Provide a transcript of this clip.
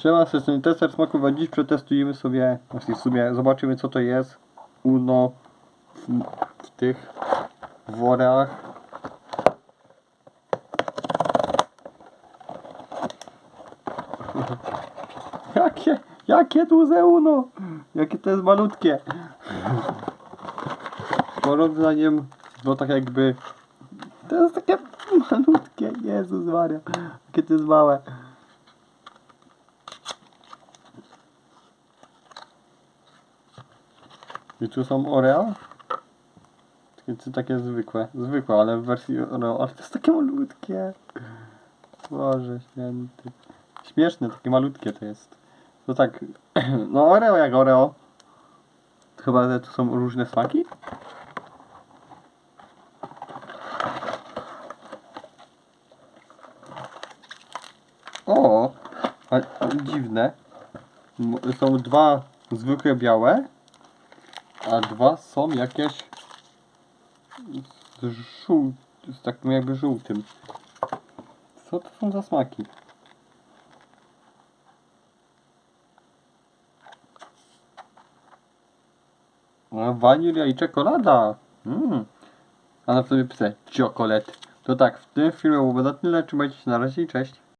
Siema, system tester smaków, a dziś przetestujemy sobie, znaczy w sumie zobaczymy co to jest Uno w, w tych worach. Jakie, jakie duże Uno! Jakie to jest malutkie! Porównaniem, no tak jakby, to jest takie malutkie, Jezus Maria, jakie to jest małe. I tu są Oreo? Takie, takie zwykłe, zwykłe, ale w wersji Oreo, ale to jest takie malutkie. Boże święty. Śmieszne, takie malutkie to jest. To tak, no Oreo jak Oreo. Chyba że tu są różne smaki? O, a, a, dziwne. Są dwa zwykłe białe, a dwa są jakieś z żół... z takim jakby żółtym. Co to są za smaki? A, Wanilia i czekolada. Mm. A na sobie pisać czekolad. To tak, w tym filmie było na tyle. Trzymajcie się na razie i cześć.